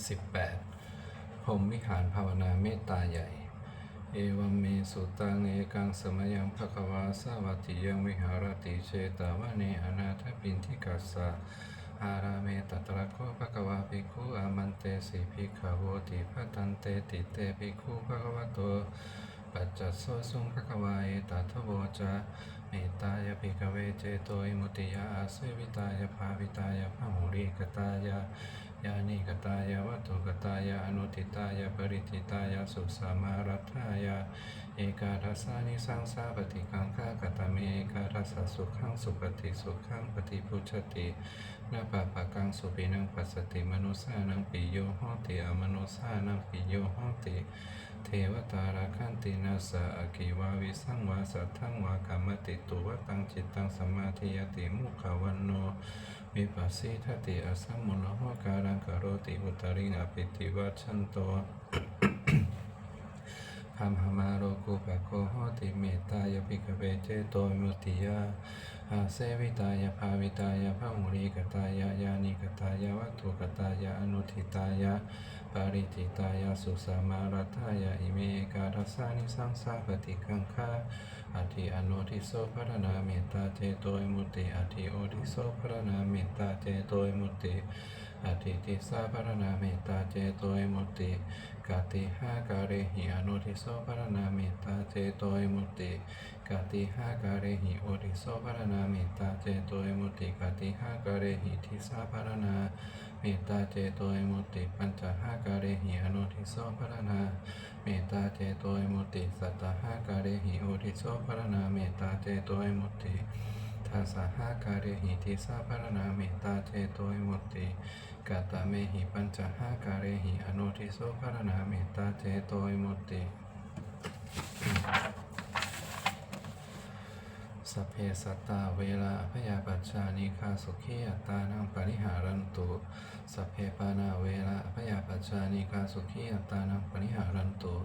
18พรมวิหารภาวนาเมตตาใหญ่ เอวัมเมสุตังเอกังสมยังภควาสวัติยังวิหารติเชตาวเนอนาถปินทิกัสสะอาราเมตตระโคภควาภิกขุอามันเตสิภิกขโวติพัตันเตติเตภิกขุภควโตปัจจโสสุงภควาเอตัทโวจาเมตตายภิกเวเจโตอิมุติยาอาเสวิตายภาวิตายพหุริกตายา ยานิกตายาวัตถุกตายาอนุติตายาปริติตายาสุสามารัฐายาเอกาทัสานิสังสาปฏิกังคากตเมเอกาทัสสุขังสุปฏิสุขังปฏิพุชตินาปะปะกังสุปินังปัสสติมนุสานังปิโยโหติอมนุสานังปิโยโหติเทวตาราคันตินาสะอากิวาวิสังวาสัทธังวากรรมติตุวตังจิตตังสมาธิยติมุขวันโน วิปัสสิทติอสัมมุลโหการังกโรติอุตริงอปิติวัชันโตพัมหมาโรกุปะโคโหติเมตตายภิกขเวเจโตมุติยาอาเสวิตายภาวิตายภามุริกตายายานิกตายวัตถุกตายาอนุทิตายาปาริติตายาสุสามารัตายาอิเมกาทัสสานิสังสาปฏิกังคา อธิอนุทิโสพระนาเมตตาเจโตยมุติอธิโอทิโสพระนาเมตตาเจโตยมุติอธิติสาพรณาเมตตาเจโตยมุติ กติหาการหิอนุทิโสพรณาเมตตาเจโตยมุติกติหาการหิโอทิโสพรณาเมตตาเจโตยมุติกติหาการหิทิสาพรณาเมตตาเจโตยมุติปัญจหาการหิอนุทิโสพรณาเมตตาเจโตยมุติสัตตหาการหิโอทิโสพรณาเมตตาเจโตยมุติ ทัสสะหาการิหิทิสาพรณาเมตตาเจโตยมุตติกาตเมหิปัญจหาการิหิอนุทิโสพรณาเมตตาเจโตยมุตติ สเพสัตตาเวลาพยาปัจจานิคาสุขีอัตตานังปริหารันตุสเพปานาเวลาพยาปัจจานิคาสุขีอัตตานังปริหารันตุ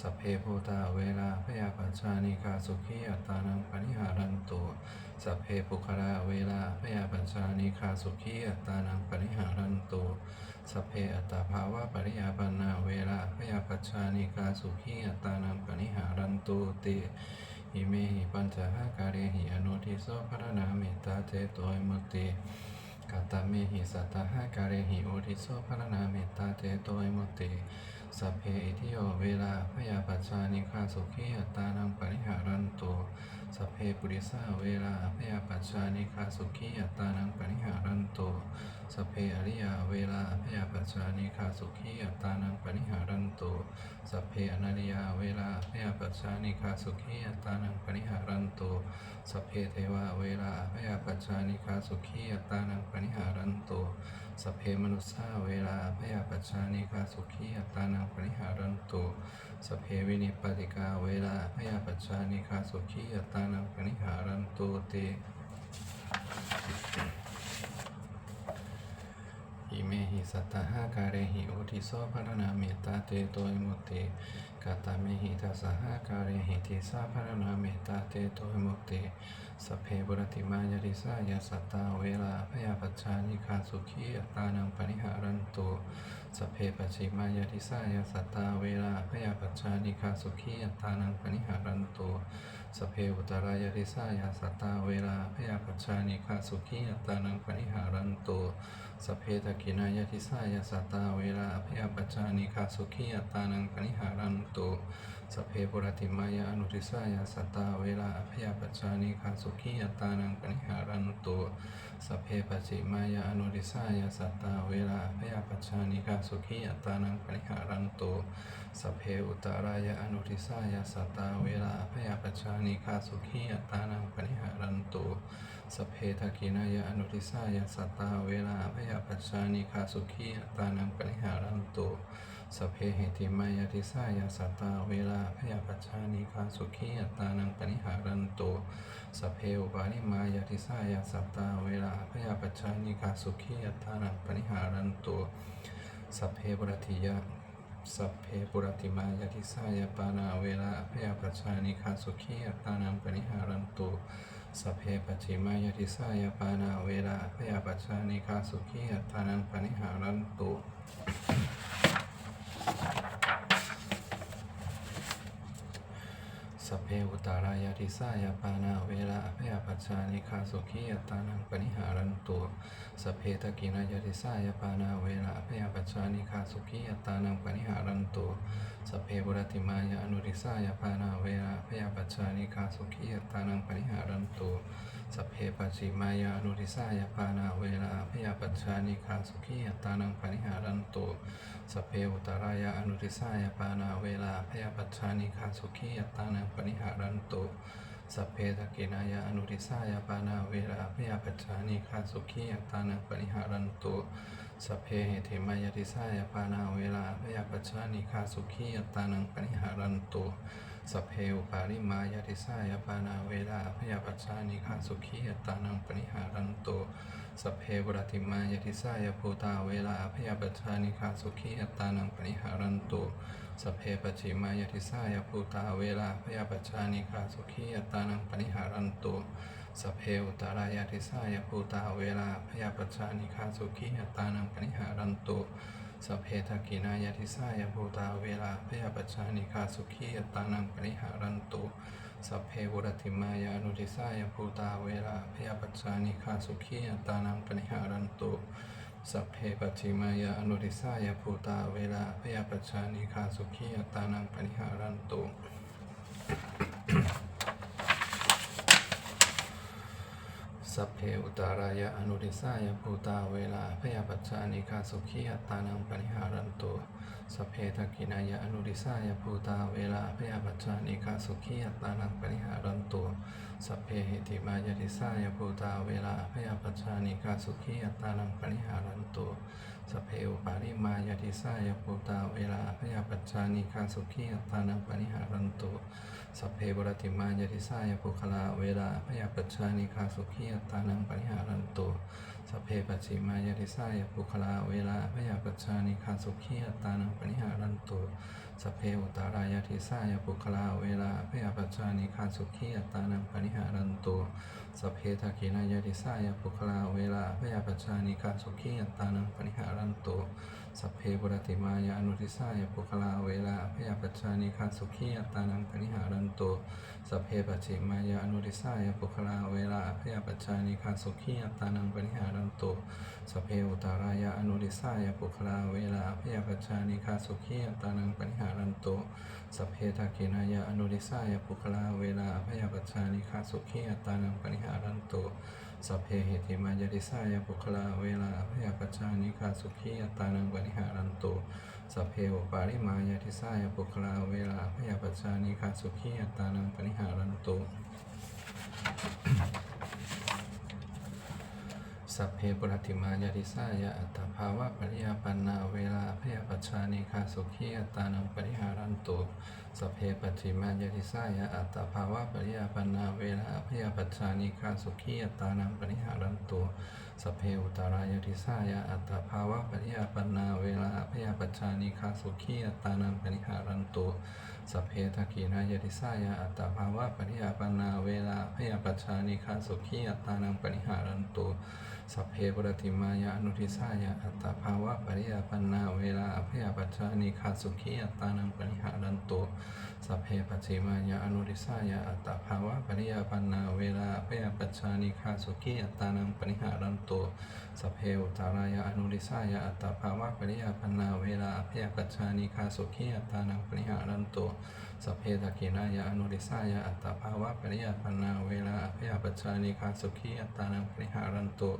สเพโพตาเวลาพยาปัจจานิคาสุขีอัตตานังปริหารันตุสเพปุคละเวลาพยาปัจจานิคาสุขีอัตตานังปริหารันตุสเพอัตตาภาวะปริยาปนาเวลาพยาปัจจานิคาสุขีอัตตานังปริหารันตุติ อิเมหิปัญจหาการหิอนุทิโสพระนาเมตตาเจโตยมุติกาตเมหิสัตตหาการหิโอทิโสพระนาเมตตาเจโตยมุติ สัพเพอิทิโยเวลาพยาปัจจานิคาสุขีอัตตานังปริหารันโตสัพเพปุริสาเวลาพยาปัจจานิคาสุขีอัตตานังปริหารันโตสัพเพอริยาเวลาพยาปัจจานิคาสุขีอัตตานังปริหารันโตสัพเพอนาริยาเวลาพยาปัจจานิคาสุขีอัตตานังปริหารันโตสัพเพเทวาเวลาพยาปัจจานิคาสุขีอัตตานังปริหารันโต สัพเพมนุสสาเวลาพยาปัจจานิคาสุขีอัตตานังปริหารันโตสัพเพวินิปปติกาเวลาพยาปัจจานิคาสุขีอัตตานังปริหารันโตเตอิเมหิสัตตหาการะหิโอทิโสภรณาเมตตาเตโตยมุตติกาตเมหิทัสสหาการะหิทิสาภรณาเมตตาเตโตยมุตติ สเพบุรติมายริสายาสัตตาเวลาพยาปัจจานิคาสุขีอัตตานังปริหารันตุสเพปัจฉิมายริสายาสัตตาเวลาพยาปัจจานิคาสุขีอัตตานังปริหารันตุสเพอุตรายริสายาสัตตาเวลาพยาปัจจานิคาสุขีอัตตานังปริหารันตุ สเพตกินายทิสายาสัตตาเวลาพยาปัจจานิคาสุขีอัตานังปริหารันตุสเพปุรติมายาอนุทิสายาสัตตาเวลาพยาปัจจานิคาสุขีอัตานังปริหารันตุสเพปัจิมายาอนุทิสายาสัตตาเวลาพยาปัจจานิคาสุขีอัตานังปริหารันตุสเพอุตรายาอนุทิสายาสัตตาเวลาพยาปัจจานิคาสุขีอัตานังปริหารันตุ สเพทกินายาอนุทิสายาสัตตาเวลาพยาปัจจานิคาสุขีอัตานังปริหารันตุสเพเหติมายาทิสายาสัตตาเวลาพยาปัจจานิคาสุขีอัตานังปริหารันตุสเพอุปาณิมายาทิสายาสัตตาเวลาพยาปัจจานิคาสุขีอัตานังปริหารันตุสัพเพปรติยาสัพเพปุรติมายาทิสายาปานาเวลาพยาปัจจานิคาสุขีอัตตานังปริหารันตุ สเพปชิมายติสายปานาเวลาพยาปัชานิกาสุขีอัตานันปนิหารันตุ สัพเพอุตารายาติสายาปานาเวลาอภยปัจจานิคาสุขียตานังปนิหารันตุสัพเพตกินายาติสายาปานาเวลาอภยปัจจานิคาสุขียตานังปนิหารันตุสัพเพบุรติมายาอนุริสายาปานาเวลาอภยปัจจานิคาสุขียตานังปนิหารันตุ สัพเพปัจจิมายาอนุริสายาปานาเวลาอภยปัจจานิคาสุขียตานังปนิหารันตุสัพเพอุตารายาอนุริสายาปานาเวลาอภยปัจจานิคาสุขียตานังปนิหารันตุสัพเพตกินายาอนุริสายาปานาเวลาพยาปัจจานิคาสุขียตานังปริหารันตุสัพเพเหติมายาติสายาปานาเวลาพยาปัจจานิคาสุขียตานังปริหารันตุ สเพอุปาริมายาติสายาปานาเวลาพยาปัจจานิคาสุขียตานังปริหารันตุสัพเพบุรติมายาติสายาภูตาเวลาพยาปัจจานิคาสุขียตานังปริหารันตุสเพปจิมายติสายภูตาเวลาพยาปัจจานิคาสุขียตานังปนิหารันตุสเพอุตารายติสายภูตาเวลาพยาปัจจานิคาสุขียตานังปนิหารันตุ สพเพทกินายติสายภูตาเวลาพยาปัจจานิคาสุขียตานังปนิหารันตุสัพเพบุรติมายานุติสายภูตาเวลาพยาปัจจานิคาสุขียตานังปนิหารันตุสัพเพปัจจิมายาอนุริสายภูตาเวลาพยาปัจจานิคาสุขียตานังปนิหารันตุ สัพเพอุตารายาอนุริสายภูตาเวลาพยาปัจจานิคาสุขียตานังปริหารันตุสเพทกินายาอนุริสายภูตาเวลาพยาปัจจานิคาสุขียตานังปนิหารันตุสเพหิติมายาติสายภูตาเวลาพยาปัจจานิคาสุขียตานังปนิหารันตุสเพอุปาริมายาติสายภูตาเวลาพยาปัจจานิคาสุขียตานังปนิหารันตุสเพบรติมายติสายปุคลาเวลาพยาปัจจานิคาสุขียตานังปริหารันตุ สเพปัจิมายาติสายปุคลาเวลาพยาปัจชานิคาสุขียตานังปริหารันตุสเพอุตารายาติสายปุคลาเวลาพยาปัจชานิคาสุขียตานังปริหารันตุ สเพทักขินายาติสายาปุคลาเวลาพยาปัจจานิคาสุขียตานังปริหารันตุสัพเพบุรติมายาอนุทิสายาปุคลาเวลาพยาปัจจานิคาสุขียตานังปริหารันตุสัพเพปัจฉิมายาอนุริสายาปุคลาเวลาพยาปัจจานิคาสุขียตานังปริหารันตุสัพเพอุตารายาอนุริสายาปุคลาเวลาพยาปัจจานิคาสุขียตานังปริหารันตุสัพเพทักขินายาอนุริสายาปุคลาเวลาพยาปัจจานิคาสุขียตานังปริหารันตุสัพเพเหติมายริสายปุคลาเวลาพยาปัจจานิคาสุขียตานังปริหารันตุสัพเพอุปาริมายริสายปุคลาเวลาพยาปัจจานิคาสุขียตานังปนิหารันตุ สัพเพปุรติมายาติสายาอัตภาวะปริยาปันนาเวลาพยาปัจจานิคาสุขียตานังปริหารันตุสัพเพปฏิมายาติสายาอัตภาวะปริยาปันนาเวลาพยาปัจจานิคาสุขียตานังปริหารันตุสัพเพอุตารายติสายาอัตภาวะปริยาปันนาเวลาพยาปัจจานิคาสุขียตานังปริหารันตุ สัพเพทักีนายติสายาอัตตาภาวะปริยาปนาเวลาพยาปัจจานิคาสุขียตานังปริหารันตุสัพเพปรติมายาอนุทิสายาอัตตาภาวะปริยาปนาเวลาพยาปัจจานิคาสุขียตานังปริหารันตุสัพเพปัจิมายาอนุทิสายาอัตตาภาวะปริยาปนาเวลาพยาปัจจานิคาสุขียตานังปริหารันตุสเพอุตารายาอนุริสายาอัตตาภาวะปริยาปนาเวลาพยาปัจจานิคาสุขียตานังปริหารันตุสเพตะกินายาอนุริสายาอัตตภาวะปริยาปันนาเวลาพยาปัจจานิคาสุขียตานังปริหารันตุ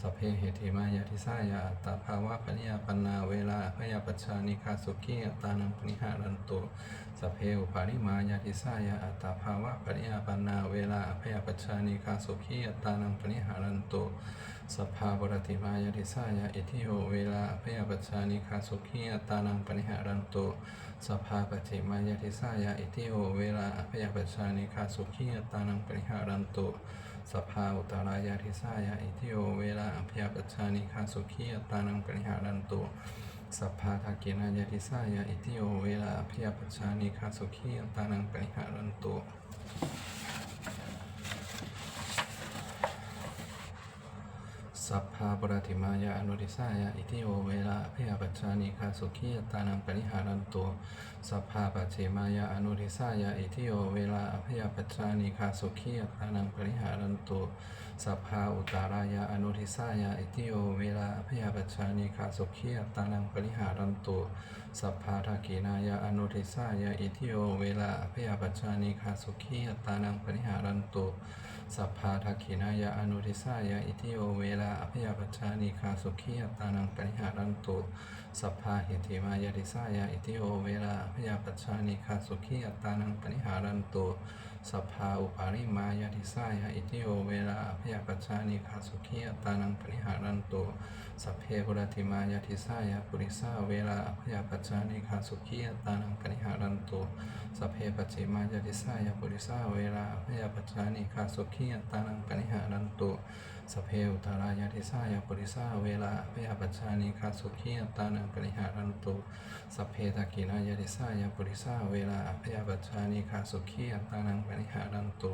สัพเพเหติมายาทิสายาอัตตภาวะปริยาปันนาเวลาพยาปัจจานิคาสุขียตานังปริหารันตุสเพอุปาริมายาทิสายาอัตตภาวะปริยาปันนาเวลาพยาปัจจานิคาสุขียตานังปริหารันตุสัพาบรติมายติสายาอิทิโอเวลาพยาปัจจานิคาสุขียตานังปนิหารันตุ สภาปฏิมายติสายาอิทิโอเวลาพยปัจจานิคาสุขียตานังปริหารันตุสภาอุตารายาทิสายาอิทิโอเวลาพยปัจจานิคาสุขียตานังปริหารันตุสัพพาทักกินายติสายาอิทิโอเวลาพยปัจจานิคาสุขียตานังปริหารันตุ สัพพาปรติมายาอนุริสายาอิทิโอเวลาพยปัจจานิคาสุขียตานังปริหารันตุสัพพาปัจเจมายาอนุริสายาอิทิโอเวลาพยปัจจานิคาสุขียตานังปริหารันตุสัพพาอุตารายาอนุริสายาอิทิโอเวลาพยปัจจานิคาสุขียตานังปริหารันตุสัพพาทักขินายาอนุริสายาอิทิโอเวลาพยปัจจานิคาสุขียตานังปริหารันตุ สัพพาทักขินายาอนุทิสายาอิทิโอเวลาอภยาปัชานิคาสุขียตานังปริหารันตุสัพพาหิติมายาริสายาอิทิโอเวลาอภยาปัชานิคาสุขียตานังปริหารันตุ สัพพาอุปาริมายาทิสายาอิทิโอเวลาพยาปัจจานิคาสุขีตานังปริหารันตุสัพเพปุรติมายาทิสายาปุริสาเวลาพยาปัจจานิคาสุขีตานังปริหารันตุสัพเพปัจจิมายาทิสายาปุริสาเวลาพยาปัจจานิคาสุขีตานังปริหารันตุสเพอุตารายาทิสายาปุริสาเวลาอภยาปัจจานิคาสุขียตานังปริหารันตุสเพตะกินายาทิสายาปุริสาเวลาอภยาปัจจานิคาสุขียตานังปริหารันตุ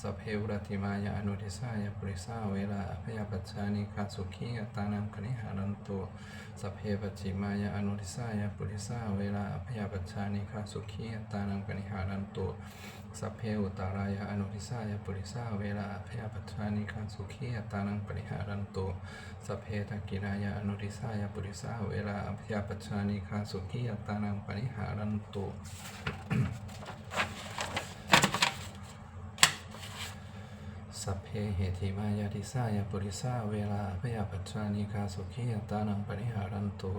สเพอุรติมายาอนุทิสายาปุริสาเวลาอภยาปัจจานิคาสุขียตานังปริหารันตุสัพเพปจิมายาอนุทิสายาปุริสาเวลาอภยาปัจจานิคาสุขียตานังปริหารันตุ สัพเพอุตารายาอนุทิสายาปุริสาเวลาอภยปัจจานิคันสุขียตานังปริหารันตุสัพเพทักกิรายาอนุทิสายาปุริสาเวลาอภยปัจจานิคันสุขียตานังปริหารันตุสัพเพเหติมายาติสายาปุริสาเวลาอภยปัจจานิคาสุขียตานังปริหารันตุ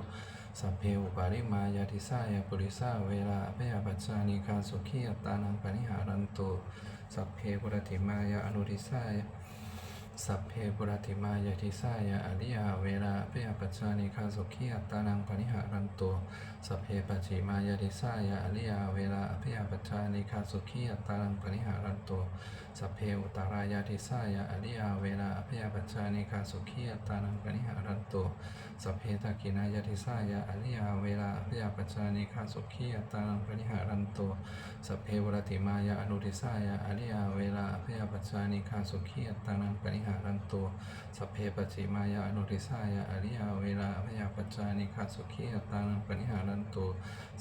สัพเพอุปาริมายาติสายาปุริสาเวลาอภยปัจจานิคาสุขียตานังปริหารันตุสัพเพปุรติมายาอนุทิสายาสัพเพปุรติมายาทิสายาอริยาเวลาเปยปัจจานิคาสุขีอัตตานังปริหารันโตสัพเพปัจจิมายาทิสายาอริยาเวลาเปยปัจจานิคาสุขีอัตตานังปริหารันโต สัพเพอุตารายาทิสายาอริยาเวลาเปยปัจจานิคาสุขีอัตานังปริหารันโตสัพเพตะกินายาทิสายาอริยาเวลาเปยปัจจานิคาสุขีอัตานังปริหารันโตสัพเพวรติมายาอนุทิสายาอริยาเวลาเปยปัจจานิคาสุขีอัตานังปริหารันโตสัพเพปจิมายาอนุริสายาอริยาเวลาพยาปัจจานิคาสุขีอัตานังปณิหารันตุ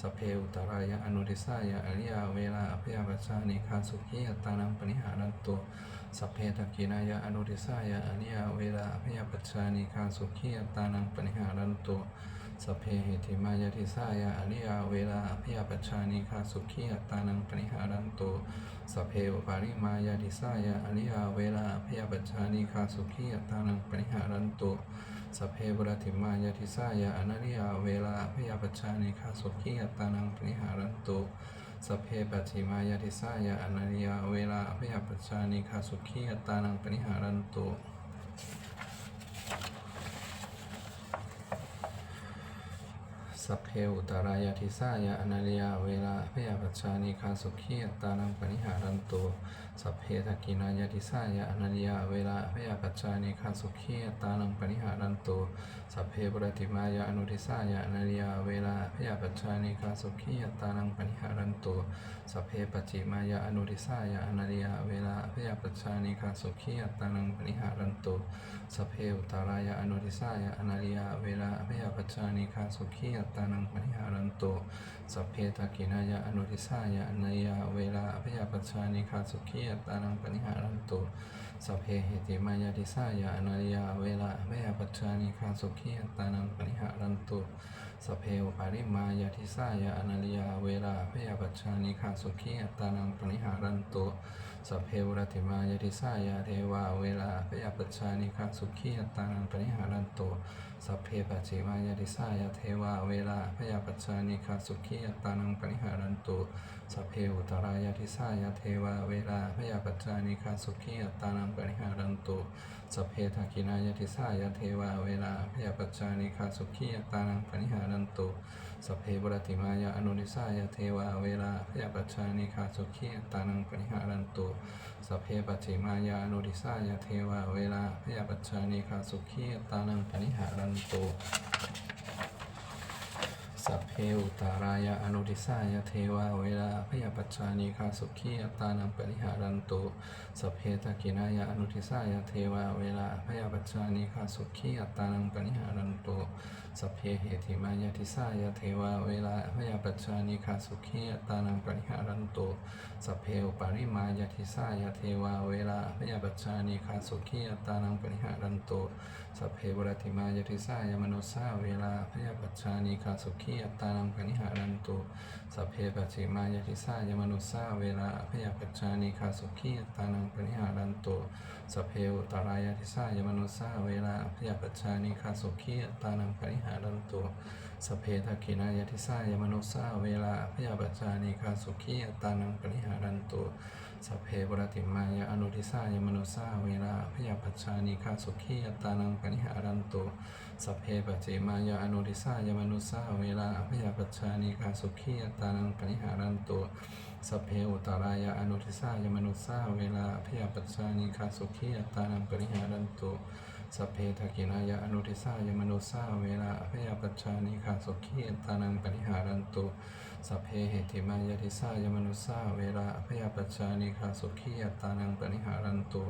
สัพเพอุตรายาอนุริสายาอริยาเวลาพยาปัจจานิคาสุขีอัตานังปณิหารันตุสัพเพตะกินายาอนุริสายาอริยาเวลาพยาปัจจานิคาสุขีอัตานังปณิหารันตุสัพเพเหติมายาทิสายาอริยาเวลาพยาปัจจานิคาสุขีอัตานังปณิหารันตุสัพเพอุปาริมายาทิสายาอริยาเวลาพยาปัจจานิคาสุขีอัตานังปณิหารันตุสัพเพบรติมายาทิสายาอนาริยาเวลาพยาปัจจานิคาสุขีอัตานังปณิหารันตุ สเพปัจจิมายาทิสายาอนารยาเวลาพยาปัจจานิคาสุขีอัตตานังปณิหารันตุสัพเพอุตารายาทิสายาอนารยาเวลาพยาปัจจานิคาสุขีอัตตานังปณิหารันตุสัพเพทกินายาทิสายาอนาริยาเวลาพยาปัจจานิคาสุขีตานังปณิหารันตุสัพเพปรติมายาอนุทิสายาอนาริยาเวลาพยาปัจจานิคาสุขีตานังปณิหารันตุสัพเพปัจจิมายาอนุทิสายาอนาริยาเวลาพยาปัจจานิคาสุขีตานังปณิหารันตุสัพเพอุตารายาอนุทิสายาอนาริยาเวลาพยาปัจจานิคาสุขีตานังปณิหารันตุสัพเพตกินายาอนุทิสายาอนาริยาเวลาพยาปัจจานิคาสุขีตตานังปณิหารันตุสัพเพเหติมายาทิสายาอนาริยาเวลาพยปัจจานิคาสุขีอัตานังปณิหารันตุสเพอุปาริมายาทิสายาอนาริยาเวลาพยปัจจานิคาสุขีอัตานังปณิหารันตุสเพวรติมายาทิสายาเทวาเวลาพยปัจจานิคาสุขีอัตตานังปณิหารันตุ สัพเพปัจจิมายาทิสายาเทวาเวลาพยาปัจจานิคาสุขีอัตานังปณิหารันตุสัพเพอุตรายาทิสายาเทวาเวลาพยาปัจจานิคาสุขีอัตานังปณิหารันตุสัพเพทักินายาทิสายาเทวาเวลาพยาปัจจานิคาสุขีอัตานังปณิหารันตุสัพเพบรติมายาอนุนิสายาเทวาเวลาพยาปัจจานิคาสุขีอัตานังปณิหารันตุสัพเพปัจจิมายาอนุนิสายาเทวาเวลาพยาปัจจานิคาสุขีอัตานังปณิหารันตุสัพเพอุตารายะอนุทิสายะเทวาเวลาพยาปัจจานิคาสุขีอัตานังปริหารันโตสัพเพตกินายะอนุทิสายะเทวาเวลาพยาปัจจานิคาสุขีอัตานังปริหารันโตสัพเพเหติมายะทิสายะเทวาเวลาพยาปัจจานิคาสุขีอัตานังปริหารันโตสัพเพอุปาริมายะทิสายะเทวาเวลาพยาปัจจานิคาสุขีอัตานังปริหารันโต สัพเพบุรติมายะทิสายะมนุสาเวลาพยาปัจจานิคาสุขีอัตตานังปริหารันตุสัพเพปัจฉิมายะทิสายะมนุสาเวลาพยาปัจจานิคาสุขีอัตตานังปริหารันตุสัพเพอุตารายะทิสายะมนุสาเวลาพยาปัจจานิคาสุขีอัตตานังปริหารันตุสัพเพทักขินายะทิสายะมนุสาเวลาพยาปัจจานิคาสุขีอัตตานังปริหารันตุ สัพเพบุรติมายาอนุทิสายะมนุสาเวลาพยาปัจจานิคาสุขีอัตานังปนิหารันตุสัพเพปัจเจมายาอนุทิสายะมนุสาเวลาพยาปัจจานิคาสุขีอัตานังปนิหารันตุสัพเพอุตารายาอนุทิสายะมนุสาเวลาพยาปัจจานิคาสุขีอัตานังปนิหารันตุ สัพเพทักขินายะอนุทิสายะมนุสาเวลาพยาปัจจานิคาสุขีอัตานังปริหารันตุสัพเพเหติมายะทิสายะมนุสาเวลาพยาปัจจานิคาสุขีอัตานังปริหารันตุ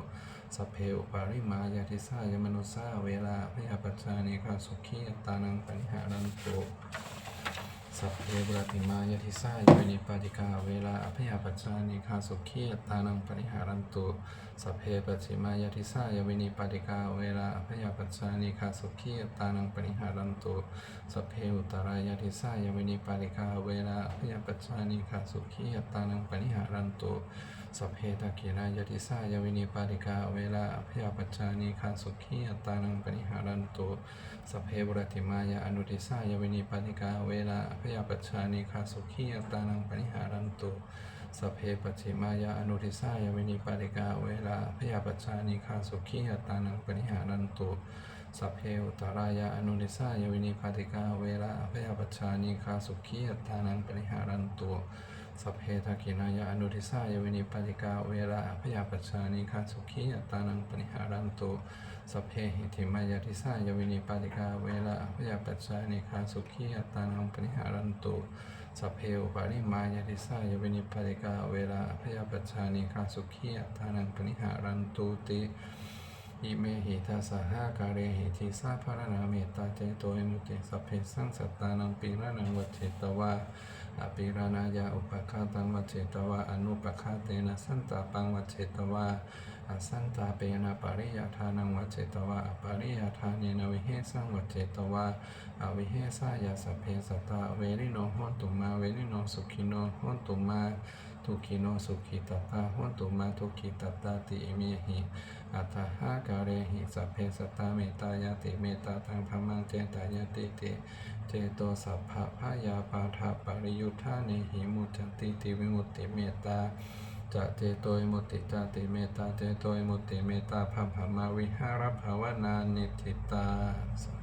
สัพเพอุปาริมายะทิสายะมนุสาเวลาพยาปัจจานิคาสุขีอัตานังปริหารันตุสัพเพบุรติมายะทิสายะนิปาติกาเวลาอภยาปัจจานิคาสุขีอัตตานังปริหารันตุสัพเพปัจิมายะทิสายวินิปาติกาเวลาอภยาปัจจานิคาสุขีตานังปริหารันตุสัพเพอุตรายะทิสายวินิปาติกาเวลาอภยาปัจจานิคาสุขีตานังปริหารันตุสัพเพตะกินายะทิสายวินิปาติกาเวลาอภยาปัจจานิคาสุขีตานังปริหารันตุสัพเพบุรติมายะอนุทิสายวินิปาติกาเวลาอภยาปัจจานิคาสุขีอัตตานังปริหารันตุ สเพปัจิมายะอนุทิสายะวินิปาติกาเวลาอภยาปัจจานิคาสุขีอัตตานังปริหารันตุสเพอุตรายะอนุทิสายะวินิปาติกาเวลาอภยาปัจจานิคาสุขีอัตตานังปริหารันตุสเพทักขินายะอนุทิสายะวินิปาติกาเวลาอภยาปัจจานิคาสุขีอัตตานังปริหารันตุสเพหิติมายะทิสายะวินิปาติกาเวลาอภยาปัจจานิคาสุขีอัตตานังปริหารันตุ สัพเพอุปาริมายะทิสายะวินิปติกาเวลาอภยาปัจจานิคาสุขีอัตตานังปริหารันตุติอิเมหิทัสสะหาการเหิทิสาภารนาเมตตาเจโตอิมุติสัพเพสังสัตตานังปีระนังวัจเจตวาอภิรานายาอุปคาตังวัจเจตวาอนุปคาเตนะสันตาปังวัจเจตวา อสันตาเปนะปริยาทานังวัจเจตวาอปริยาทาเนนวิเฮสังวัจเจตวาอวิเฮสายาสเพสตตาเวริโนโหตุมาเวริโนสุขิโนโหตุมาทุกิโนสุขิตตาโหตุมาทุกิตตาติเมหิอัตถหาการหิสัพเพสตตาเมตายาติเมตตาตังพมังเจตายาติติเจโตสัพพะพยาปาทาปริยุทธาเนหิมุจติติวิมุตติเมตตา จะเจโตยมุตติจติเมตตาเจโตยมุตติเมตตาพัมพมาวิหารภาวนานิทิตาสาธุ